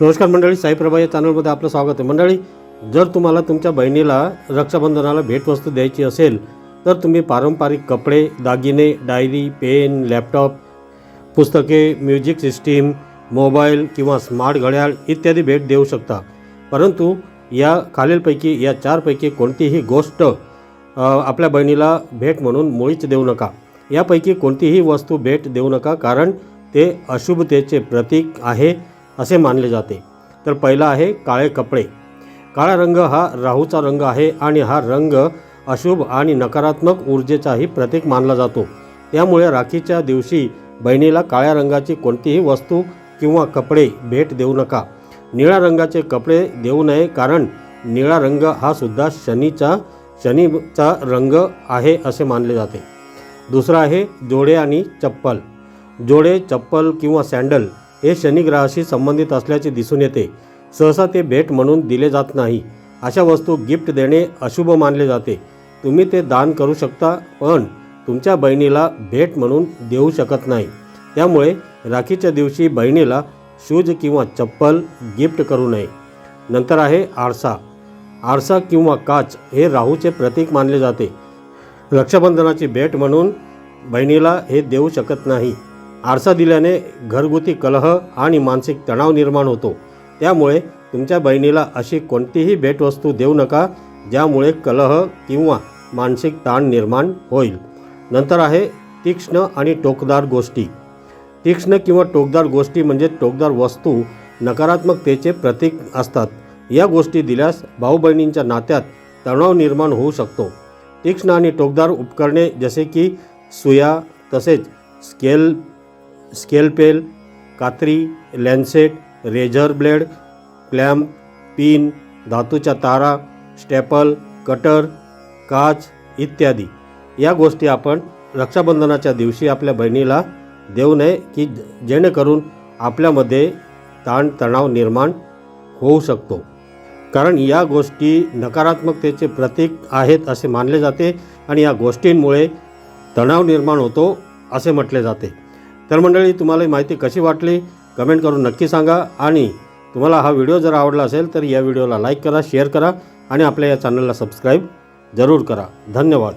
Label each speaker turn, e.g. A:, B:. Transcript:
A: नमस्कार मंडळी साईप्रभा या चॅनलमध्ये आपलं स्वागत आहे. मंडळी जर तुम्हाला तुमच्या बहिणीला रक्षाबंधनाला भेटवस्तू द्यायची असेल तर तुम्ही पारंपरिक कपडे दागिने डायरी पेन लॅपटॉप पुस्तके म्युझिक सिस्टीम मोबाईल किंवा स्मार्ट घड्याळ इत्यादी भेट देऊ शकता. परंतु या खालीलपैकी या चारपैकी कोणतीही गोष्ट आपल्या बहिणीला भेट म्हणून मुळीच देऊ नका. यापैकी कोणतीही वस्तू भेट देऊ नका कारण ते अशुभतेचे प्रतीक आहे. असे मानले जाते. तर पहिला आहे काळे कपडे. काळा रंग हा राहूचा रंग आहे आणि हा रंग अशुभ आणि नकारात्मक ऊर्जेचाही प्रतीक मानला जातो. त्यामुळे राखीच्या दिवशी बहिणीला काळ्या रंगाची कोणतीही वस्तू किंवा कपडे भेट देऊ नका. निळ्या रंगाचे कपडे देऊ नये कारण निळा रंग हा सुद्धा शनीचा शनीचा रंग आहे असे मानले जाते. दुसरा आहे जोडे आणि चप्पल. जोडे चप्पल किंवा सँडल हे शनिग्रहाशी संबंधित असल्याचे दिसून येते. सहसा ते भेट म्हणून दिले जात नाही. अशा वस्तू गिफ्ट देणे अशुभ मानले जाते. तुम्ही ते दान करू शकता पण तुमच्या बहिणीला भेट म्हणून देऊ शकत नाही. त्यामुळे राखीच्या दिवशी बहिणीला शूज किंवा चप्पल गिफ्ट करू नये. नंतर आहे आरसा. आरसा किंवा काच हे राहूचे प्रतीक मानले जाते. रक्षाबंधनाची भेट म्हणून बहिणीला हे देऊ शकत नाही. आरसा दिल्याने घरगुती कलह आणि मानसिक तणाव निर्माण होतो. त्यामुळे तुमच्या बहिणीला अशी कोणतीही भेटवस्तू देऊ नका ज्यामुळे कलह किंवा मानसिक ताण निर्माण होईल. नंतर आहे तीक्ष्ण आणि टोकदार गोष्टी. तीक्ष्ण किंवा टोकदार गोष्टी म्हणजे टोकदार वस्तू नकारात्मकतेचे प्रतीक असतात. या गोष्टी दिल्यास भाऊ बहिणींच्या नात्यात तणाव निर्माण होऊ शकतो. तीक्ष्ण आणि टोकदार उपकरणे जसे की सुया तसेच स्केल स्केलपेल कात्री lancet razor blade clamp pin धातूच्या तारा स्टेपल कटर काच इत्यादी. या गोष्टी आपण रक्षाबंधनाच्या दिवशी आपल्या बहिणीला देऊ नये की जेणेकरून आपल्यामध्ये ताणतणाव निर्माण होऊ शकतो. कारण या गोष्टी नकारात्मकतेचे प्रतीक आहेत असे मानले जाते आणि या गोष्टींमुळे तणाव निर्माण होतो असे म्हटले जाते. तर मंडळी तुम्हाला ही माहिती कशी वाटली? कमेंट करून नक्की सांगा. आणि तुम्हाला हा व्हिडिओ जर आवडला असेल तर या व्हिडिओला लाईक करा शेअर करा आणि आपल्या या चॅनलला सबस्क्राईब जरूर करा. धन्यवाद.